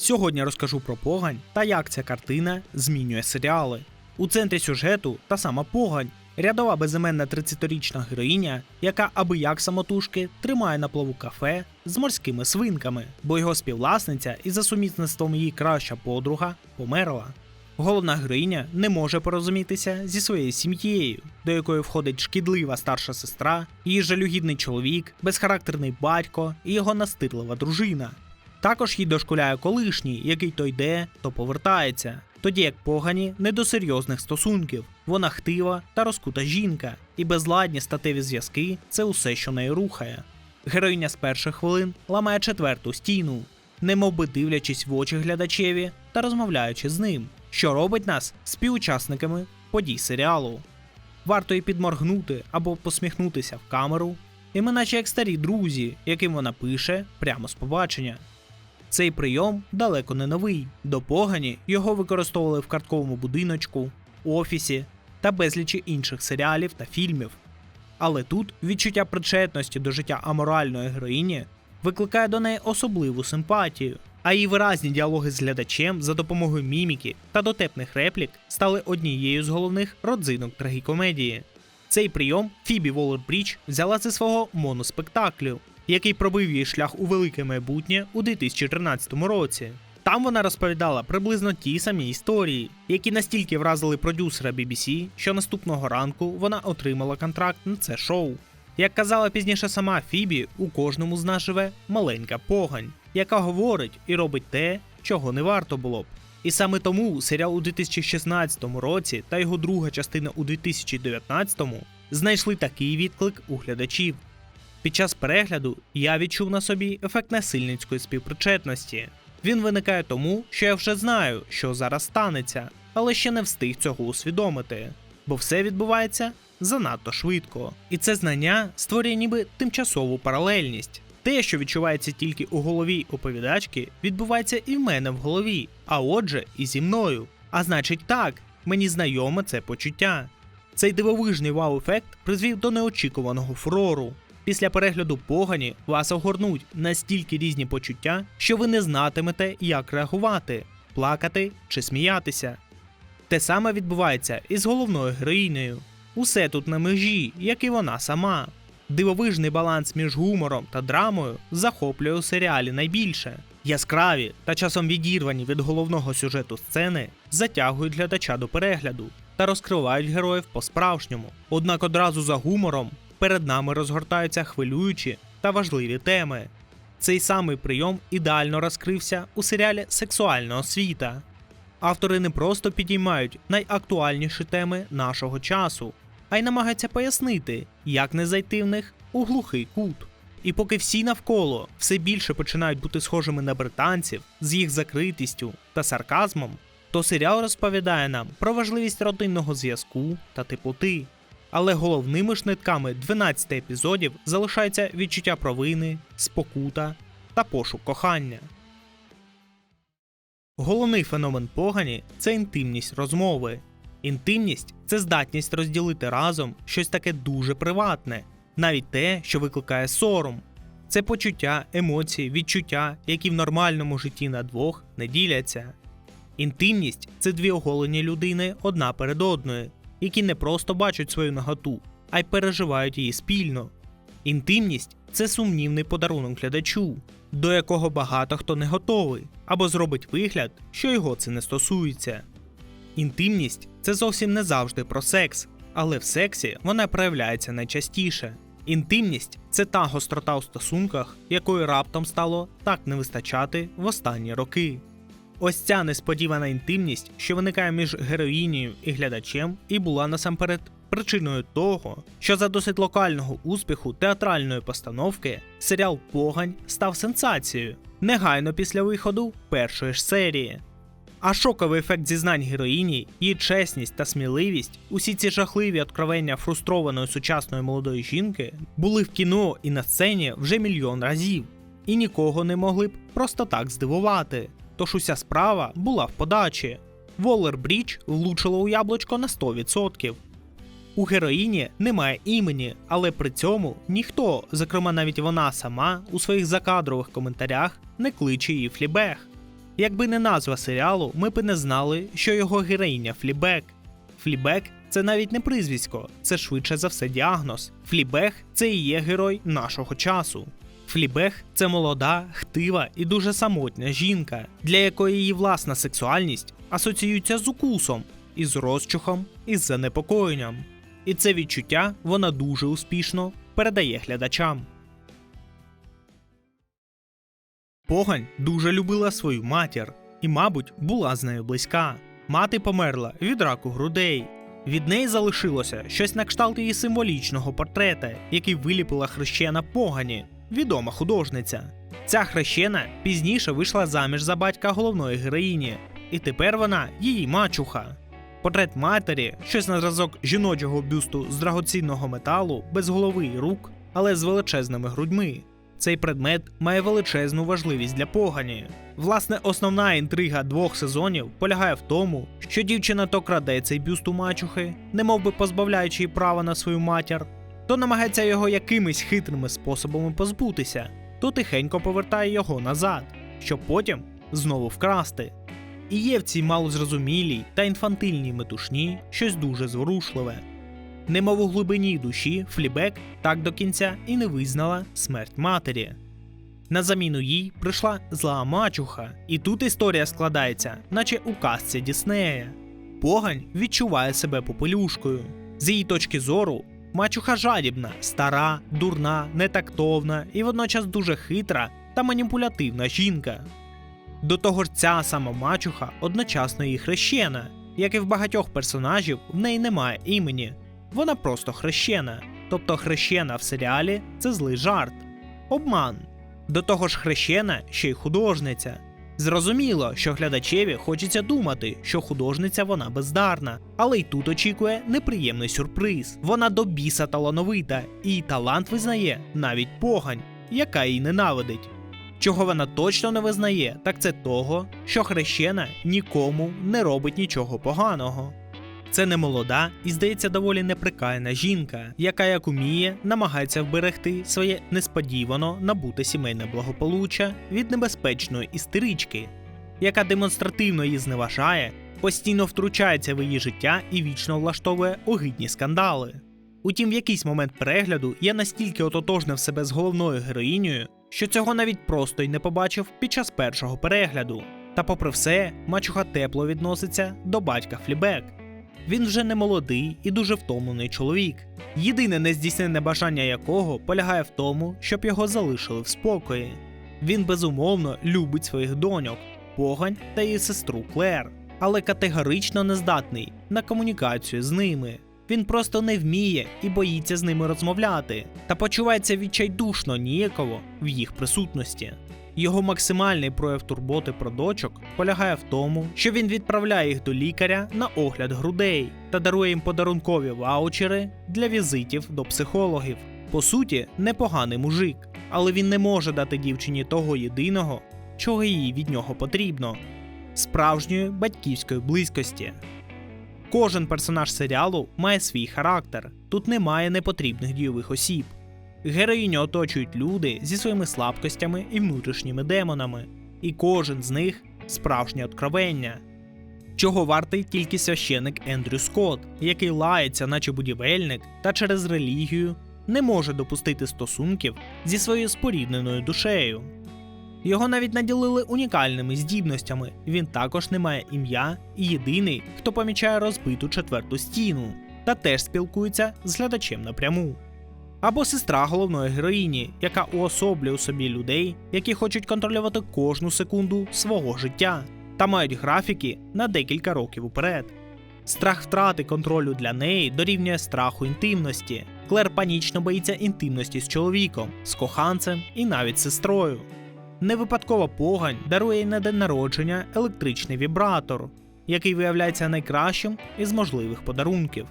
Сьогодні розкажу про погань та як ця картина змінює серіали. У центрі сюжету та сама погань, рядова безіменна 30-річна героїня, яка аби як самотужки тримає на плаву кафе з морськими свинками, бо його співвласниця і за сумісництвом її краща подруга померла. Головна героїня не може порозумітися зі своєю сім'єю, до якої входить шкідлива старша сестра, її жалюгідний чоловік, безхарактерний батько і його настирлива дружина. Також їй дошкуляє колишній, який то йде, то повертається. Тоді як погані не до серйозних стосунків. Вона хтива та розкута жінка, і безладні статеві зв'язки це усе, що нею рухає. Героїня з перших хвилин ламає четверту стіну, немовби дивлячись в очі глядачеві та розмовляючи з ним, що робить нас співучасниками подій серіалу. Варто й підморгнути або посміхнутися в камеру, і ми наче як старі друзі, яким вона пише прямо з побачення. Цей прийом далеко не новий. До погані його використовували в картковому будиночку, офісі та безлічі інших серіалів та фільмів. Але тут відчуття причетності до життя аморальної героїні викликає до неї особливу симпатію, а її виразні діалоги з глядачем за допомогою міміки та дотепних реплік стали однією з головних родзинок трагікомедії. Цей прийом Фібі Воллер-Брідж взяла зі свого моноспектаклю, який пробив її шлях у велике майбутнє у 2013 році. Там вона розповідала приблизно ті самі історії, які настільки вразили продюсера BBC, що наступного ранку вона отримала контракт на це шоу. Як казала пізніше сама Фібі, у кожному з нас живе маленька погань, яка говорить і робить те, чого не варто було б. І саме тому серіал у 2016 році та його друга частина у 2019 знайшли такий відклик у глядачів. Під час перегляду я відчув на собі ефект насильницької співпричетності. Він виникає тому, що я вже знаю, що зараз станеться, але ще не встиг цього усвідомити, бо все відбувається занадто швидко. І це знання створює ніби тимчасову паралельність. Те, що відчувається тільки у голові оповідачки, відбувається і в мене в голові, а отже, і зі мною. А значить, так, мені знайоме це почуття. Цей дивовижний вау-ефект призвів до неочікуваного фурору. Після перегляду погані вас огорнуть настільки різні почуття, що ви не знатимете, як реагувати, плакати чи сміятися. Те саме відбувається і з головною героїнею. Усе тут на межі, як і вона сама. Дивовижний баланс між гумором та драмою захоплює у серіалі найбільше. Яскраві та часом відірвані від головного сюжету сцени затягують глядача до перегляду та розкривають героїв по-справжньому. Однак одразу за гумором перед нами розгортаються хвилюючі та важливі теми. Цей самий прийом ідеально розкрився у серіалі Сексуальна освіта. Автори не просто підіймають найактуальніші теми нашого часу, а й намагаються пояснити, як не зайти в них у глухий кут. І поки всі навколо все більше починають бути схожими на британців з їх закритістю та сарказмом, то серіал розповідає нам про важливість родинного зв'язку та теплоти. Але головними ж нитками 12 епізодів залишається відчуття провини, спокута та пошук кохання. Головний феномен погані це інтимність розмови. Інтимність це здатність розділити разом щось таке дуже приватне, навіть те, що викликає сором. Це почуття, емоції, відчуття, які в нормальному житті на двох не діляться. Інтимність це дві оголені людини одна перед одною, які не просто бачать свою наготу, а й переживають її спільно. Інтимність це сумнівний подарунок глядачу, до якого багато хто не готовий, або зробить вигляд, що його це не стосується. Інтимність це зовсім не завжди про секс, але в сексі вона проявляється найчастіше. Інтимність це та гострота у стосунках, якої раптом стало так не вистачати в останні роки. Ось ця несподівана інтимність, що виникає між героїнею і глядачем, і була насамперед причиною того, що за досить локального успіху театральної постановки серіал Погань став сенсацією негайно після виходу першої ж серії. А шоковий ефект зізнань героїні, її чесність та сміливість, усі ці жахливі откровення фрустрованої сучасної молодої жінки були в кіно і на сцені вже мільйон разів, і нікого не могли б просто так здивувати. Тож уся справа була в подачі. Воллер Брідж влучила у яблучко на 100%. У героїні немає імені, але при цьому ніхто, зокрема навіть вона сама, у своїх закадрових коментарях не кличе її флібег. Якби не назва серіалу, ми б не знали, що його героїня Флібек. Флібек це навіть не прізвисько, це швидше за все діагноз. Флібег це і є герой нашого часу. Флібег це молода, хтива і дуже самотня жінка, для якої її власна сексуальність асоціюється з укусом, із розчухом, із занепокоєнням. І це відчуття вона дуже успішно передає глядачам. Погань дуже любила свою матір і, мабуть, була з нею близька. Мати померла від раку грудей. Від неї залишилося щось на кшталт її символічного портрета, який виліпила хрещена погані, відома художниця. Ця хрещена пізніше вийшла заміж за батька головної героїні, і тепер вона її мачуха. Портрет матері, щось на зразок жіночого бюсту з драгоцінного металу, без голови і рук, але з величезними грудьми. Цей предмет має величезну важливість для погані. Власне, основна інтрига двох сезонів полягає в тому, що дівчина то краде цей бюст у мачухи, немов би позбавляючи її права на свою матір, то намагається його якимись хитрими способами позбутися, то тихенько повертає його назад, щоб потім знову вкрасти. І є в цій малозрозумілій та інфантильній метушні щось дуже зворушливе. Немов у глибині душі Флібек так до кінця і не визнала смерть матері. На заміну їй прийшла зла мачуха, і тут історія складається, наче у казці Діснея. Погань відчуває себе попелюшкою. З її точки зору, мачуха жадібна, стара, дурна, нетактовна і водночас дуже хитра та маніпулятивна жінка. До того ж, ця сама мачуха одночасно і хрещена, як і в багатьох персонажів, в неї немає імені. Вона просто хрещена. Тобто хрещена в серіалі це злий жарт, обман. До того ж, хрещена ще й художниця. Зрозуміло, що глядачеві хочеться думати, що художниця вона бездарна, але й тут очікує неприємний сюрприз. Вона до біса талановита, і талант визнає навіть погань, яка її ненавидить. Чого вона точно не визнає, так це того, що хрещена нікому не робить нічого поганого. Це не молода і, здається, доволі неприкаяна жінка, яка як уміє, намагається вберегти своє несподівано набуте сімейне благополуччя від небезпечної істерички, яка демонстративно її зневажає, постійно втручається в її життя і вічно влаштовує огидні скандали. Утім, в якийсь момент перегляду я настільки ототожнив себе з головною героїнею, що цього навіть просто й не побачив під час першого перегляду. Та, попри все, мачуха тепло відноситься до батька Флібек. Він вже не молодий і дуже втомлений чоловік. Єдине нездійснене бажання якого полягає в тому, щоб його залишили в спокої. Він безумовно любить своїх доньок, погань та її сестру Клер, але категорично не здатний на комунікацію з ними. Він просто не вміє і боїться з ними розмовляти, та почувається відчайдушно ніяково в їх присутності. Його максимальний прояв турботи про дочок полягає в тому, що він відправляє їх до лікаря на огляд грудей та дарує їм подарункові ваучери для візитів до психологів. По суті, непоганий мужик, але він не може дати дівчині того єдиного, чого їй від нього потрібно справжньої батьківської близькості. Кожен персонаж серіалу має свій характер, тут немає непотрібних дійових осіб. Героїню оточують люди зі своїми слабкостями і внутрішніми демонами, і кожен з них справжнє откровення. Чого вартий тільки священик Ендрю Скотт, який лається, наче будівельник, та через релігію не може допустити стосунків зі своєю спорідненою душею. Його навіть наділили унікальними здібностями. Він також не має ім'я і єдиний, хто помічає розбиту четверту стіну, та теж спілкується з глядачем напряму. Або сестра головної героїні, яка уособлює у собі людей, які хочуть контролювати кожну секунду свого життя та мають графіки на декілька років уперед. Страх втрати контролю для неї дорівнює страху інтимності. Клер панічно боїться інтимності з чоловіком, з коханцем і навіть сестрою. Невипадкова погань дарує на день народження електричний вібратор, який виявляється найкращим із можливих подарунків.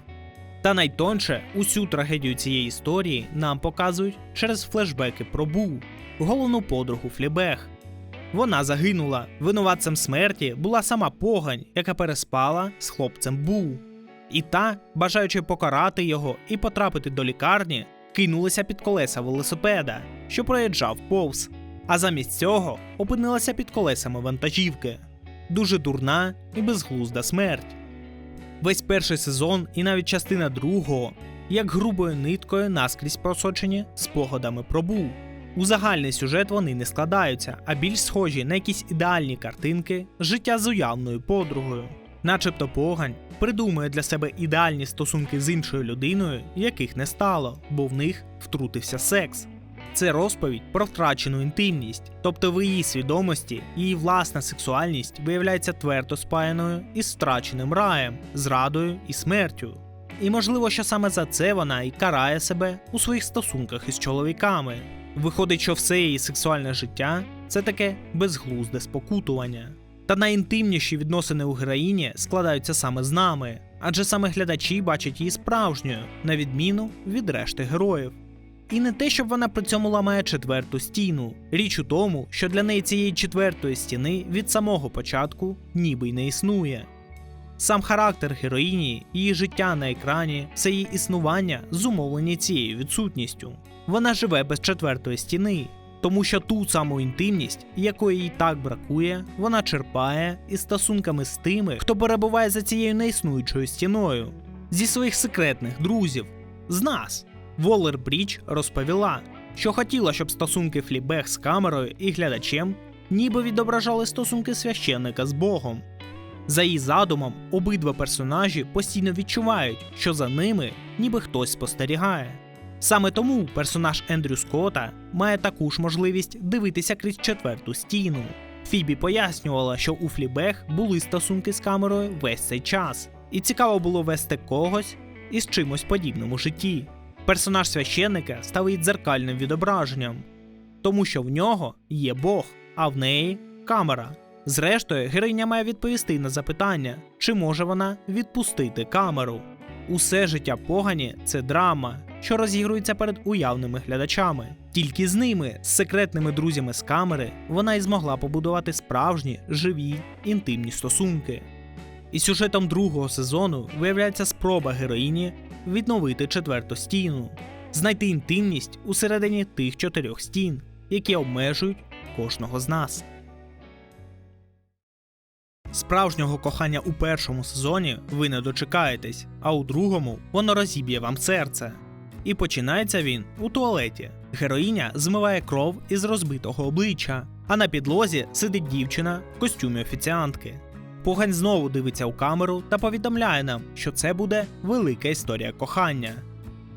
Та найтонше усю трагедію цієї історії нам показують через флешбеки про Бу, головну подругу Флібег. Вона загинула. Винуватцем смерті була сама погань, яка переспала з хлопцем Бу. І та, бажаючи покарати його і потрапити до лікарні, кинулася під колеса велосипеда, що проїжджав повз. а замість цього опинилася під колесами вантажівки. Дуже дурна і безглузда смерть. Весь перший сезон і навіть частина другого, як грубою ниткою наскрізь просочені спогадами про Бу. У загальний сюжет вони не складаються, а більш схожі на якісь ідеальні картинки життя з уявною подругою. Начебто погань придумує для себе ідеальні стосунки з іншою людиною, яких не стало, бо в них втрутився секс. Це розповідь про втрачену інтимність, тобто в її свідомості її власна сексуальність виявляється твердо спаяною із втраченим раєм, зрадою і смертю. І можливо, що саме за це вона і карає себе у своїх стосунках із чоловіками. Виходить, що все її сексуальне життя це таке безглузде спокутування. Та найінтимніші відносини у героїні складаються саме з нами, адже саме глядачі бачать її справжньою, на відміну від решти героїв. І не те, щоб вона при цьому ламає четверту стіну. Річ у тому, що для неї цієї четвертої стіни від самого початку ніби й не існує. Сам характер героїні, її життя на екрані, все її існування зумовлені цією відсутністю. Вона живе без четвертої стіни, тому що ту саму інтимність, якої їй так бракує, вона черпає із стосунками з тими, хто перебуває за цією неіснуючою стіною, зі своїх секретних друзів, з нас. Волер Брідж розповіла, що хотіла, щоб стосунки Флібег з камерою і глядачем ніби відображали стосунки священника з Богом. За її задумом, обидва персонажі постійно відчувають, що за ними ніби хтось спостерігає. Саме тому персонаж Ендрю Скотта має таку ж можливість дивитися крізь четверту стіну. Фібі пояснювала, що у Флібег були стосунки з камерою весь цей час, і цікаво було вести когось із чимось подібним у житті. Персонаж священника став її дзеркальним відображенням, тому що в нього є Бог, а в неї камера. Зрештою, героїня має відповісти на запитання, чи може вона відпустити камеру. Усе життя погані це драма, що розігрується перед уявними глядачами. Тільки з ними, з секретними друзями з камери, вона й змогла побудувати справжні, живі, інтимні стосунки. І сюжетом другого сезону виявляється спроба героїні відновити четверту стіну, знайти інтимність усередині тих чотирьох стін, які обмежують кожного з нас. Справжнього кохання у першому сезоні ви не дочекаєтесь, а у другому воно розіб'є вам серце. І починається він у туалеті. Героїня змиває кров із розбитого обличчя, а на підлозі сидить дівчина в костюмі офіціантки. Погань знову дивиться у камеру та повідомляє нам, що це буде велика історія кохання.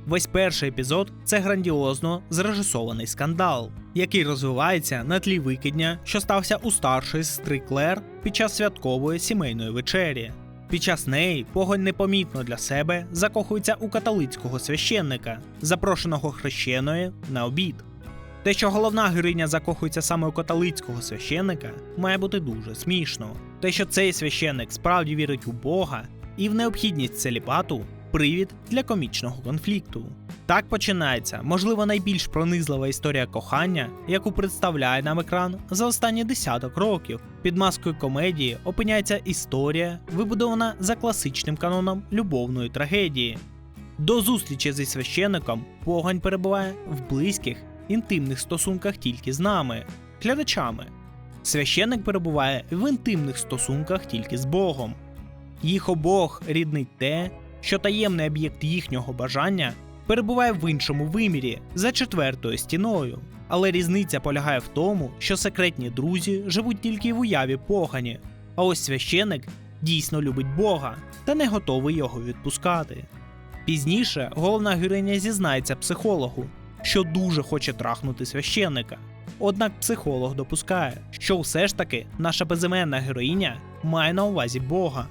Весь перший епізод це грандіозно зрежисований скандал, який розвивається на тлі викидня, що стався у старшої сестри Клер під час святкової сімейної вечері. Під час неї погонь непомітно для себе закохується у католицького священника, запрошеного хрещеною на обід. Те, що головна героїня закохується саме у католицького священника, має бути дуже смішно. Те, що цей священник справді вірить у Бога і в необхідність целібату, привід для комічного конфлікту. Так починається, можливо, найбільш пронизлива історія кохання, яку представляє нам екран за останні десяток років. Під маскою комедії опиняється історія, вибудована за класичним каноном любовної трагедії. До зустрічі зі священником погань перебуває в близьких, інтимних стосунках тільки з нами, глядачами. Священник перебуває в інтимних стосунках тільки з Богом. Їх обох ріднить те, що таємний об'єкт їхнього бажання перебуває в іншому вимірі за четвертою стіною. Але різниця полягає в тому, що секретні друзі живуть тільки в уяві погані, а ось священик дійсно любить Бога та не готовий його відпускати. Пізніше головна героїня зізнається психологу, що дуже хоче трахнути священника. Однак психолог допускає, що все ж таки наша безіменна героїня має на увазі Бога.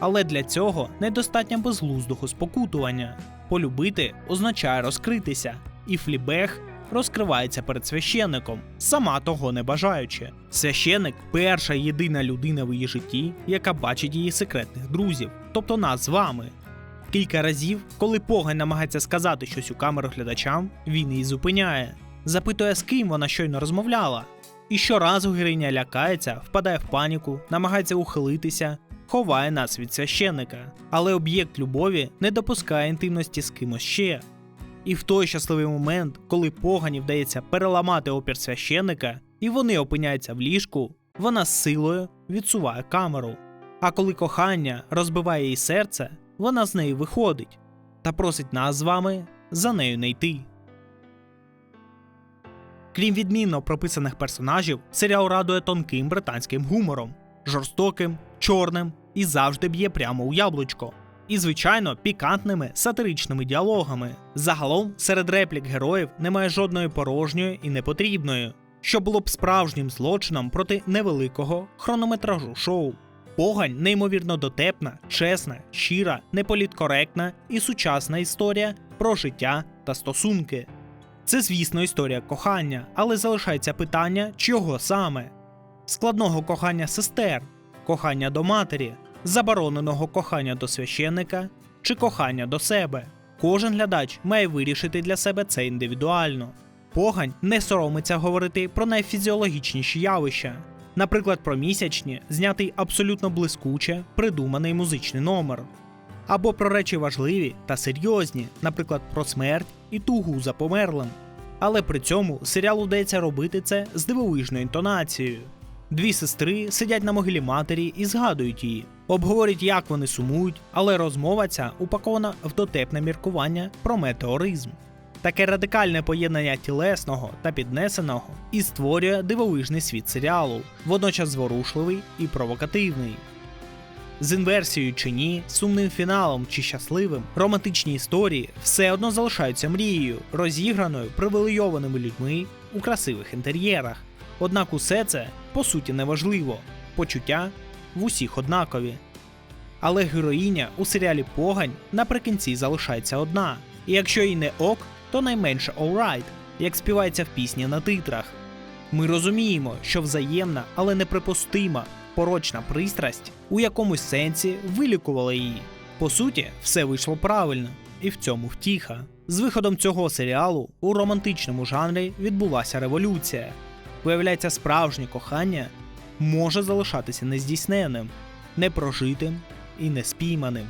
Але для цього недостатньо безглуздого спокутування. Полюбити означає розкритися, і Флібег розкривається перед священником, сама того не бажаючи. Священник перша єдина людина в її житті, яка бачить її секретних друзів, тобто нас з вами. Кілька разів, коли погань намагається сказати щось у камеру глядачам, він її зупиняє, запитує, з ким вона щойно розмовляла. І щоразу героїня лякається, впадає в паніку, намагається ухилитися, ховає нас від священника. Але об'єкт любові не допускає інтимності з кимось ще. І в той щасливий момент, коли погані вдається переламати опір священника, і вони опиняються в ліжку, вона силою відсуває камеру. А коли кохання розбиває їй серце, вона з неї виходить та просить нас з вами за нею не йти. Крім відмінно прописаних персонажів, серіал радує тонким британським гумором, жорстоким, чорним і завжди б'є прямо у яблучко. І, звичайно, пікантними сатиричними діалогами. Загалом серед реплік героїв немає жодної порожньої і непотрібної, що було б справжнім злочином проти невеликого хронометражу шоу. Погань неймовірно дотепна, чесна, щира, неполіткоректна і сучасна історія про життя та стосунки. Це, звісно, історія кохання, але залишається питання, чого саме: складного кохання сестер, кохання до матері, забороненого кохання до священника чи кохання до себе. Кожен глядач має вирішити для себе це індивідуально. Погань не соромиться говорити про найфізіологічніші явища, наприклад, про місячні, знятий абсолютно блискуче, придуманий музичний номер, або про речі важливі та серйозні, наприклад, про смерть і тугу за померлим. Але при цьому серіал удається робити це з дивовижною інтонацією. Дві сестри сидять на могилі матері і згадують її, обговорюють, як вони сумують, але розмова ця упакована в дотепне міркування про метеоризм. Таке радикальне поєднання тілесного та піднесеного і створює дивовижний світ серіалу, водночас зворушливий і провокативний. З інверсією чи ні, сумним фіналом чи щасливим, романтичні історії все одно залишаються мрією, розіграною привілейованими людьми у красивих інтер'єрах. Однак усе це по суті неважливо, почуття в усіх однакові. Але героїня у серіалі Погань наприкінці залишається одна, і якщо їй не ок, то найменше alright, як співається в пісні на титрах. Ми розуміємо, що взаємна, але неприпустима порочна пристрасть у якомусь сенсі вилікувала її. По суті, все вийшло правильно, і в цьому втіха. З виходом цього серіалу у романтичному жанрі відбулася революція. Виявляється, справжнє кохання може залишатися нездійсненим, непрожитим і неспійманим.